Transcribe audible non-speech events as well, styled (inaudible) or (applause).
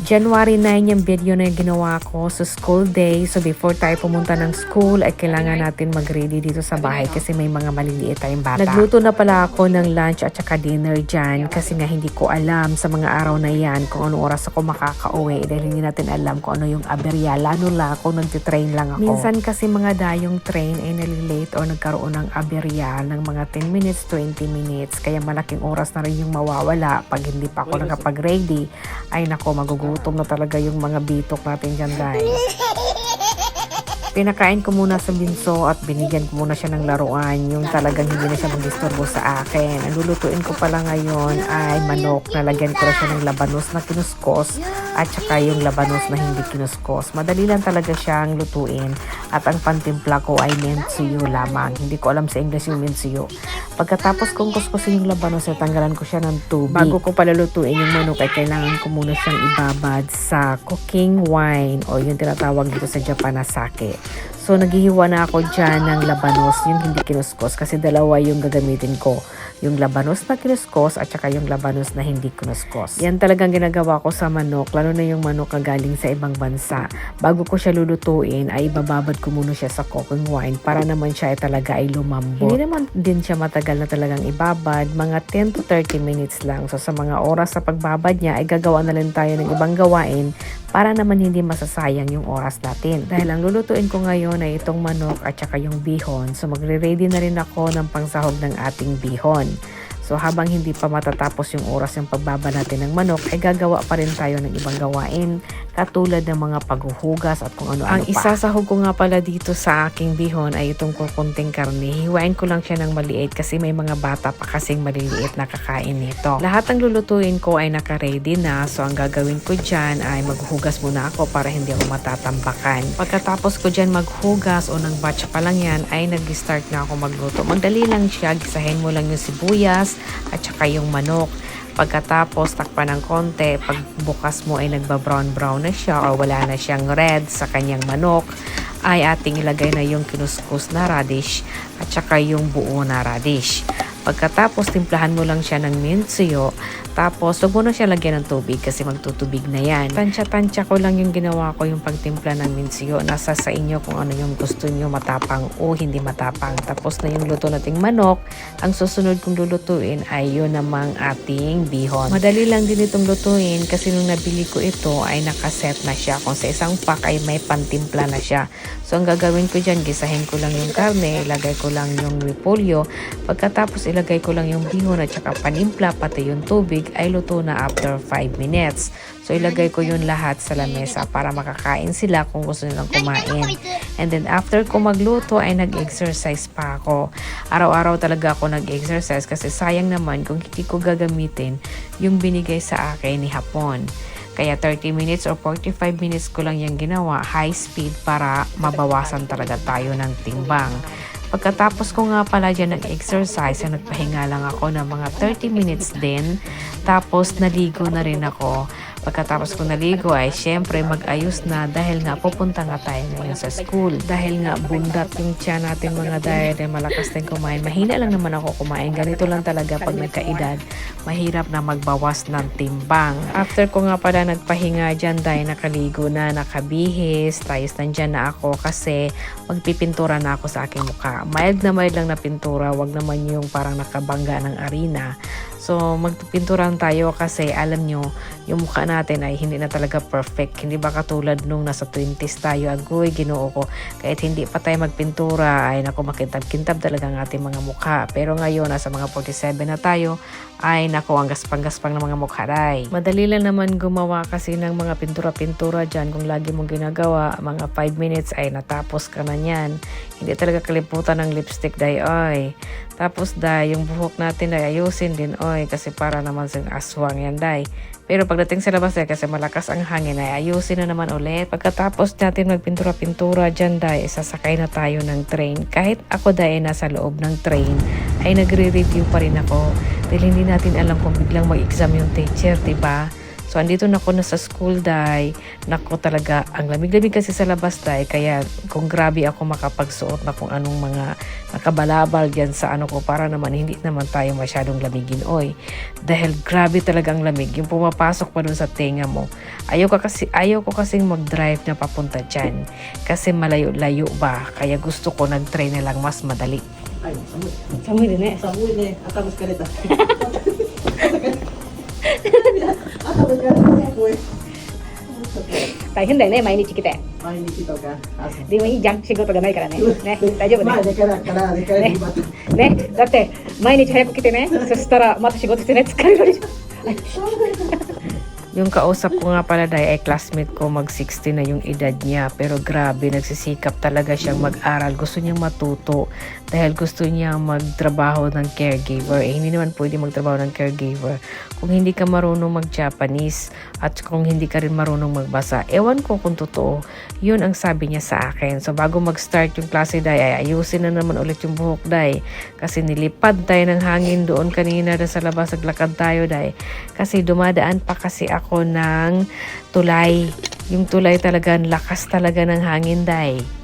January 9 yung video na ginawa ko sa school day. So before tayo pumunta ng school ay kailangan natin mag-ready dito sa bahay kasi may mga maliliit tayong bata. Nagluto na pala ako ng lunch at saka dinner dyan kasi nga hindi ko alam sa mga araw na yan kung anong oras ako makakauwi dahil hindi natin alam kung ano yung aberya lalo na kung nagtitrain lang ako. Minsan kasi mga dayong train ay nalilate o nagkaroon ng aberya ng mga 10 minutes, 20 minutes kaya malaking oras na rin yung mawawala pag hindi pa ako nakapag-ready ay nako magugutom na talaga yung mga bitok natin dyan dahil. Pinakain ko muna sa binso at binigyan ko muna siya ng laruan yung talagang hindi na siya mag-disturbo sa akin. Ang lulutuin ko pala ngayon ay manok. Nalagyan ko na siya ng labanos na kinuskos at saka yung labanos na hindi kinuskos. Madali lang talaga siyang lutuin at ang pantimpla ko ay mentsuyo lamang. Hindi ko alam sa English yung mentsuyo. Pagkatapos kong kuskusin yung labanos, ay tanggalan ko siya ng tubig. Bago ko pala lutuin yung manok, ay kailangan ko muna siyang ibabad sa cooking wine o yung tinatawag dito sa Japan na sake. So, naghihiwa na ako dyan ng labanos, yung hindi kinuskos, kasi dalawa yung gagamitin ko. Yung labanos na kinuskos at saka yung labanos na hindi kinuskos. Yan talagang ginagawa ko sa manok, lalo na yung manok na galing sa ibang bansa. Bago ko siya lulutuin, ay ibababad ko muna siya sa cooking wine para naman siya ay talaga ay lumambot. Hindi naman din siya matagal na talagang ibabad, mga 10 to 30 minutes lang. So sa mga oras sa pagbabad niya, ay gagawa na lang tayo ng ibang gawain para naman hindi masasayang yung oras natin. Dahil ang lulutuin ko ngayon ay itong manok at saka yung bihon. So magre-ready na rin ako ng pangsahog ng ating bihon. So habang hindi pa matatapos yung oras yung pagbaba natin ng manok, ay gagawa pa rin tayo ng ibang gawain katulad ng mga paghuhugas at kung ano-ano Ang pa. isasahog ko nga pala dito sa aking bihon ay itong kukunting karne. Hiwain ko lang siya ng maliit kasi may mga bata pa kasing maliliit na kakain nito. Lahat ng lulutuin ko ay naka-ready na. So ang gagawin ko dyan ay maghugas muna ako para hindi ako matatambakan. Pagkatapos ko dyan maghugas o ng batch pa lang yan ay nag-start na ako magluto. Magdali lang siya. Gisahin mo lang yung sibuyas at saka yung manok. Pagkatapos, takpan ng konti. Pagbukas mo ay nagba-brown-brown na siya or wala na siyang red sa kanyang manok, ay ating ilagay na yung kinuskus na radish at saka yung buo na radish. Pagkatapos, timplahan mo lang siya ng minsuyo. Tapos, huwag mo na siya lagyan ng tubig kasi magtutubig na yan. Tansya-tansya ko lang yung ginawa ko yung pagtimpla ng minsuyo. Nasa sa inyo kung ano yung gusto nyo matapang o hindi matapang. Tapos na yung luto nating manok. Ang susunod kong lulutuin ay yun namang ating bihon. Madali lang din itong lutuin kasi nung nabili ko ito ay nakaset na siya. Kung sa isang pack ay may pantimpla na siya. So, ang gagawin ko dyan, gisahin ko lang yung karne, ilagay ko lang yung repolyo. Pagkatapos, ilagay ko lang yung bihon at saka panimpla, pati yung tubig, ay luto na after 5 minutes. So, ilagay ko yun lahat sa lamesa para makakain sila kung gusto nilang kumain. And then, after ko magluto, ay nag-exercise pa ako. Araw-araw talaga ako nag-exercise kasi sayang naman kung hindi ko gagamitin yung binigay sa akin ni Hapon. Kaya 30 minutes or 45 minutes ko lang yung ginawa, high speed para mabawasan talaga tayo ng timbang. Pagkatapos ko nga pala dyan nag-exercise, nagpahinga lang ako ng mga 30 minutes din. Tapos naligo na rin ako. Pagkatapos ko naligo ay syempre mag-ayos na dahil nga pupunta nga tayo ngayon sa school. Dahil nga bundat yung tiyan natin mga dahil ay malakas din kumain. Mahina lang naman ako kumain. Ganito lang talaga pag nagkaedad. Mahirap na magbawas ng timbang. After ko nga pala nagpahinga dyan dahil nakaligo na, nakabihis. Tayos nandyan na ako kasi magpipintura na ako sa aking mukha. Mild na mild lang na pintura. Wag naman yung parang nakabangga ng arena. So, magpinturan tayo kasi alam nyo, yung mukha natin ay hindi na talaga perfect. Hindi ba katulad nung nasa 20s tayo, agoy, ginoo ko. Kahit hindi pa tayo magpintura, ay naku, makintab-kintab talaga ang ating mga mukha. Pero ngayon, nasa mga 47 na tayo, ay naku, ang gaspang-gaspang ng mga mukha day. Madali lang naman gumawa kasi ng mga pintura-pintura dyan. Kung lagi mong ginagawa, mga 5 minutes ay natapos ka na yan. Hindi talaga kaliputan ng lipstick day, oy. Tapos day, yung buhok natin ay ayusin din, oy, kasi para naman sa aswang yan day. Pero pagdating sa labas eh, kasi malakas ang hangin ay ayusin na naman ulit. Pagkatapos natin magpintura-pintura dyan day, sasakay na tayo ng train. Kahit ako day nasa loob ng train, ay nagre-review pa rin ako. Dahil hindi natin alam kung biglang mag-exam yung teacher, 'di ba? So, andito na ako na sa school, day. Nako talaga, ang lamig-lamig kasi sa labas, day. Kaya, kung grabe ako makapagsuot na kung anong mga nakabalabal dyan sa ano ko para naman hindi naman tayo masyadong lamigin, oy. Dahil grabe talaga ang lamig. Yung pumapasok pa dun sa tenga mo. Ayaw, ka kasi, ayaw ko kasing mag-drive na papunta dyan. Kasi malayo-layo ba. Kaya gusto ko nag-try na lang mas madali. Ay, samoy. Samoy din eh. Samoy din eh. Akabos ka rito. (laughs) (laughs) 大変だよね、毎日来て。Mahiniti to ka. Asa. でもいいじゃん、仕事がないからね。ね、大丈夫ね。de ka na, ka na, de ka na, ね di ba? ね、だって、毎日早く来てね。そしたら、また仕事してね、疲れるでしょ。(laughs) Yung kausap ko nga pala dahil ay classmate ko mag 60 na yung edad niya. Pero grabe nagsisikap talaga siyang mag-aral. Gusto niyang matuto dahil gusto niya magtrabaho ng caregiver. Eh hindi naman pwede magtrabaho ng caregiver kung hindi ka marunong mag-Japanese at kung hindi ka rin marunong magbasa. Ewan ko kung totoo yun ang sabi niya sa akin. So bago mag-start yung klase day ay ayusin na naman ulit yung buhok day. Kasi nilipad tayo ng hangin doon kanina na sa labas. Naglakad tayo day. Kasi dumadaan pa kasi ako ng tulay. Yung tulay talaga, lakas talaga ng hangin, day.